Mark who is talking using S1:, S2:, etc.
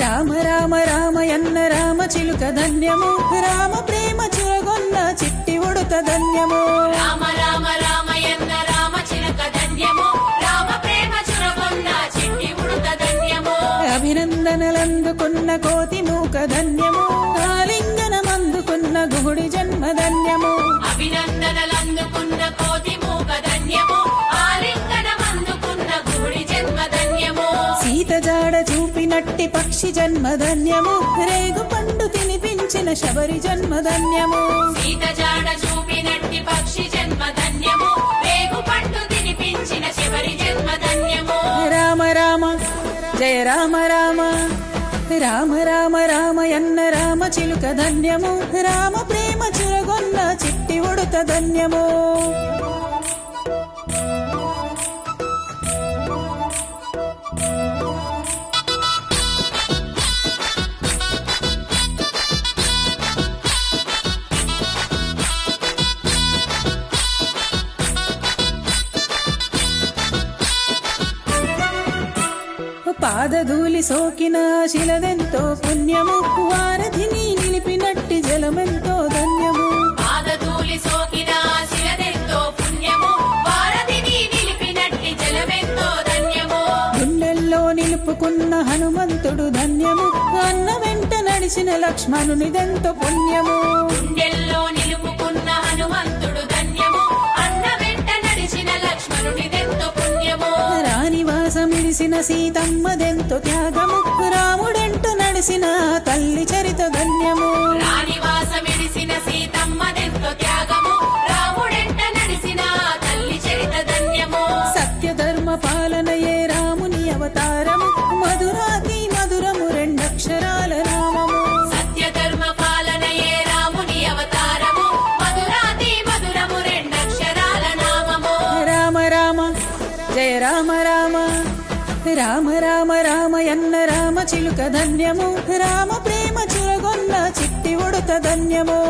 S1: రామ రామ రామయన్న రామ చిలుక ధన్యము. రామ ప్రేమ చురగొన్న చిట్టి ఉడుత ధన్యము.
S2: రామ రామ రామయన్న రామ చిలక ధన్యము. రామ ప్రేమ చురగొన్న చిట్టి ఉడుత ధన్యము.
S1: అభినందనలందుకున్న కోతి మూక ధన్యము. ఆలింగనమందుకున్న గుహుడి జన్మ ధన్యము.
S2: అభినందనలందుకున్న
S1: జాడ చూపినట్టి పక్షి జన్మ ధన్యము రేగు పండు తినిపించిన శబరి జన్మ ధన్యము
S2: సీత జాడ చూపినట్టి పక్షి జన్మ ధన్యము రేగు పండు తినిపించిన శివరి జన్మ ధన్యము
S1: రామ రామ జయ రామ రామ. రామ రామ రామయన్న రామ చిలుక ధన్యము. రామ ప్రేమ చురగొన్న చిట్టి ఉడుత ధన్యము. పాదధూలి సోకిన శిలదెంతో పుణ్యము. వారధిని నిలిపినట్టి జలమెంతో ధన్యము.
S2: పాదధూళి సోకిన శిలదెంతో పుణ్యము. వారధిని నిలిపినట్టి జలమెంతో ధన్యము.
S1: గుండెల్లో నిలుపుకున్న హనుమంతుడు ధన్యము. అన్న వెంట నడిచిన లక్ష్మణునిదెంతో పుణ్యము.
S2: గుండెల్లో
S1: రాణివాసమిడిసిన సీతమ్మదెంతో త్యాగము రాముడెంట నడిసిన తల్లి చరిత ధన్యము.
S2: రాణివాసమిడిసిన సీతమ్మదెంతో త్యాగము రాముడెంట నడిసిన తల్లి చరిత ధన్యము.
S1: సత్యధర్మ పాలనయే రాముని అవతారము మధురాతి మధురము రెండక్షరాల నామము.
S2: సత్యధర్మ పాలనయే రాముని అవతారము మధురాతి మధురము రెండక్షరాల నామము.
S1: రామ రామ జయ రామ రామ. రామ రామ రామయన్న రామ చిలుక ధన్యము. రామ ప్రేమ చిరగొన్న చిట్టి ఉడత ధన్యము.